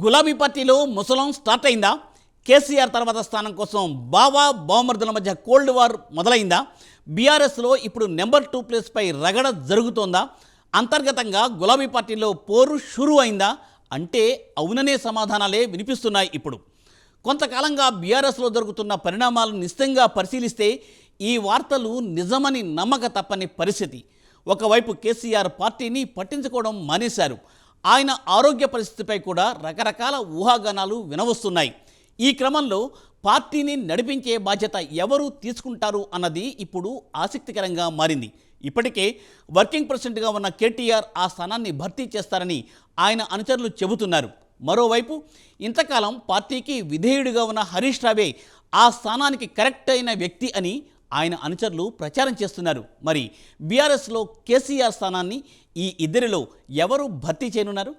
గులాబీ పార్టీలో ముసలం స్టార్ట్ అయిందా? కేసీఆర్ తర్వాత స్థానం కోసం బావా బావమర్దుల మధ్య కోల్డ్ వార్ మొదలైందా? బీఆర్ఎస్లో ఇప్పుడు నెంబర్ టూ ప్లేస్పై రగడ జరుగుతోందా? అంతర్గతంగా గులాబీ పార్టీలో పోరు షురు అయిందా? అంటే అవుననే సమాధానాలే వినిపిస్తున్నాయి ఇప్పుడు. కొంతకాలంగా బీఆర్ఎస్లో జరుగుతున్న పరిణామాలను నిశ్చితంగా పరిశీలిస్తే ఈ వార్తలు నిజమని నమ్మక తప్పని పరిస్థితి. ఒకవైపు కేసీఆర్ పార్టీని పట్టించుకోవడం మానేశారు. ఆయన ఆరోగ్య పరిస్థితిపై కూడా రకరకాల ఊహాగానాలు వినవస్తున్నాయి. ఈ క్రమంలో పార్టీని నడిపించే బాధ్యత ఎవరు తీసుకుంటారు అన్నది ఇప్పుడు ఆసక్తికరంగా మారింది. ఇప్పటికే వర్కింగ్ ప్రెసిడెంట్గా ఉన్న కేటీఆర్ ఆ స్థానాన్ని భర్తీ చేస్తారని ఆయన అనుచరులు చెబుతున్నారు. మరోవైపు ఇంతకాలం పార్టీకి విధేయుడిగా ఉన్న హరీష్ రావే ఆ స్థానానికి కరెక్ట్ అయిన వ్యక్తి అని ఆయన అనుచరులు ప్రచారం చేస్తున్నారు. మరి బీఆర్ఎస్లో కేసీఆర్ స్థానాన్ని ఈ ఇద్దరిలో ఎవరు భర్తీ చేయనున్నారు?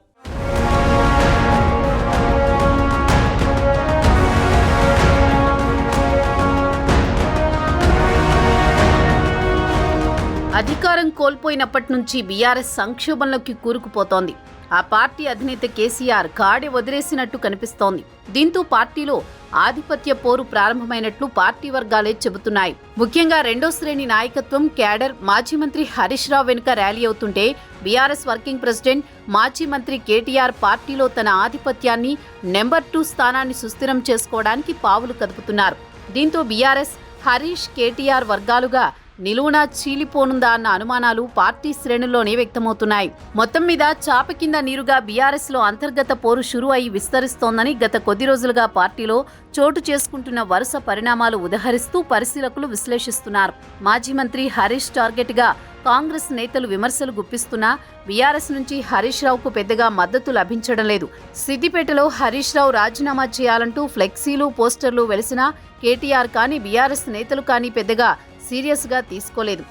అధికారం కోల్పోయినప్పటి నుంచి బీఆర్ఎస్ సంక్షోభంలోకి కూరుకుపోతోంది. ఆ పార్టీ అధినేత కేసీఆర్ కాడి వదిలేసినట్టు కనిపిస్తోంది. దీంతో పార్టీలో ఆధిపత్య పోరు ప్రారంభమైనట్లు పార్టీ వర్గాలే చెబుతున్నాయి. ముఖ్యంగా రెండో శ్రేణి నాయకత్వం క్యాడర్ మాజీ మంత్రి హరీష్ రావు వెనుక ర్యాలీ అవుతుంటే బీఆర్ఎస్ వర్కింగ్ ప్రెసిడెంట్ మాజీ మంత్రి కేటీఆర్ పార్టీలో తన ఆధిపత్యాన్ని నెంబర్ టూ స్థానాన్ని సుస్థిరం చేసుకోవడానికి పావులు కదుపుతున్నారు. దీంతో బీఆర్ఎస్ హరీష్ కేటీఆర్ వర్గాలుగా నిలువునా చీలిపోనుందా అన్న అనుమానాలు పార్టీ శ్రేణుల్లోనే వ్యక్తమవుతున్నాయి. మొత్తం మీద చాప కింద నీరుగా బీఆర్ఎస్లో అంతర్గత పోరు షురు అయి విస్తరిస్తోందని గత కొద్ది రోజులుగా పార్టీలో చోటు చేసుకుంటున్న వరుస పరిణామాలు ఉదహరిస్తూ పరిశీలకులు విశ్లేషిస్తున్నారు. మాజీ మంత్రి హరీష్ టార్గెట్గా కాంగ్రెస్ నేతలు విమర్శలు గుప్పిస్తున్నా బీఆర్ఎస్ నుంచి హరీష్ రావుకు పెద్దగా మద్దతు లభించడం లేదు. సిద్దిపేటలో హరీష్ రావు రాజీనామా చేయాలంటూ ఫ్లెక్సీలు పోస్టర్లు వెలిసినా కేటీఆర్ కానీ బీఆర్ఎస్ నేతలు కానీ పెద్దగా సీరియస్గా తీసుకోలేదు.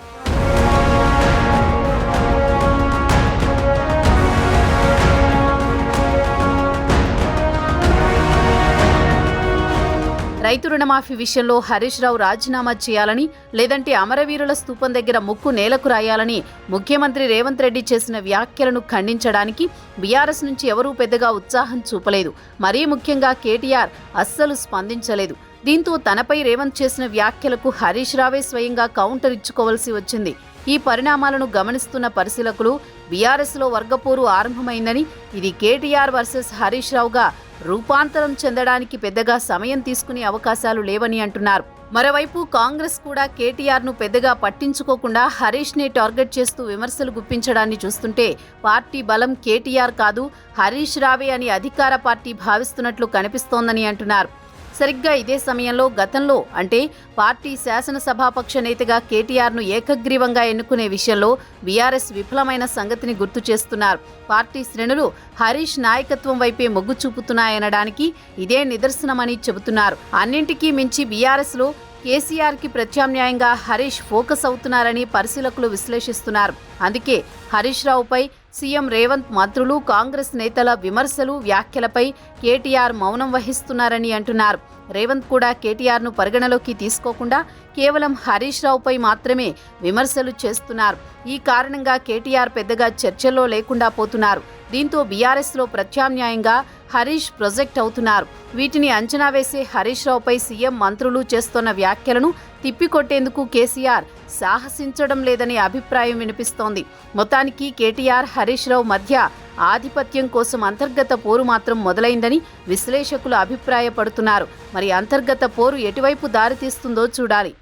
రైతు రుణమాఫీ విషయంలో హరీష్ రావు రాజీనామా చేయాలని లేదంటే అమరవీరుల స్థూపం దగ్గర ముక్కు నేలకు రాయాలని ముఖ్యమంత్రి రేవంత్ రెడ్డి చేసిన వ్యాఖ్యలను ఖండించడానికి బీఆర్ఎస్ నుంచి ఎవరూ పెద్దగా ఉత్సాహం చూపలేదు. మరీ ముఖ్యంగా కేటీఆర్ అస్సలు స్పందించలేదు. దీంతో తనపై రేవంత్ చేసిన వ్యాఖ్యలకు హరీష్ రావే స్వయంగా కౌంటర్ ఇచ్చుకోవాల్సి వచ్చింది. ఈ పరిణామాలను గమనిస్తున్న పరిశీలకులు బీఆర్ఎస్లో వర్గపోరు ఆరంభమైందని ఇది కేటీఆర్ వర్సెస్ హరీష్ రావుగా రూపాంతరం చెందడానికి పెద్దగా సమయం తీసుకునే అవకాశాలు లేవని అంటున్నారు. మరోవైపు కాంగ్రెస్ కూడా కేటీఆర్ను పెద్దగా పట్టించుకోకుండా హరీష్ నే టార్గెట్ చేస్తూ విమర్శలు గుప్పించడాన్ని చూస్తుంటే పార్టీ బలం కేటీఆర్ కాదు హరీష్ రావే అని అధికార పార్టీ భావిస్తున్నట్లు కనిపిస్తోందని అంటున్నారు. సరిగ్గా ఇదే సమయంలో గతంలో అంటే పార్టీ శాసనసభాపక్ష నేతగా కేటీఆర్ను ఏకగ్రీవంగా ఎన్నుకునే విషయంలో బీఆర్ఎస్ విఫలమైన సంగతిని గుర్తు చేస్తున్నారు. పార్టీ శ్రేణులు హరీష్ నాయకత్వం వైపే మొగ్గు చూపుతున్నాయనడానికి ఇదే నిదర్శనమని చెబుతున్నారు. అన్నింటికీ మించి బీఆర్ఎస్లో కేసీఆర్కి ప్రత్యామ్నాయంగా హరీష్ ఫోకస్ అవుతున్నారని పరిశీలకులు విశ్లేషిస్తున్నారు. అందుకే హరీష్ రావుపై సీఎం రేవంత్ మంత్రులు కాంగ్రెస్ నేతల విమర్శలు వ్యాఖ్యలపై కేటీఆర్ మౌనం వహిస్తున్నారని అంటున్నారు. రేవంత్ కూడా కేటీఆర్ను పరిగణలోకి తీసుకోకుండా కేవలం హరీష్ రావుపై మాత్రమే విమర్శలు చేస్తున్నారు. ఈ కారణంగా కేటీఆర్ పెద్దగా చర్చల్లో లేకుండా పోతున్నారు. దీంతో బీఆర్ఎస్లో ప్రత్యామ్నాయంగా హరీష్ ప్రొజెక్ట్ అవుతున్నారు. వీటిని అంచనా వేసే హరీష్ రావుపై సీఎం మంత్రులు చేస్తున్న వ్యాఖ్యలను తిప్పికొట్టేందుకు కేసీఆర్ సాహసించడం లేదనే అభిప్రాయం వినిపిస్తోంది. మొత్తానికి కేటీఆర్ హరీష్ రావు మధ్య ఆధిపత్యం కోసం అంతర్గత పోరు మాత్రం మొదలైందని విశ్లేషకులు అభిప్రాయపడుతున్నారు. మరి అంతర్గత పోరు ఎటువైపు దారితీస్తుందో చూడాలి.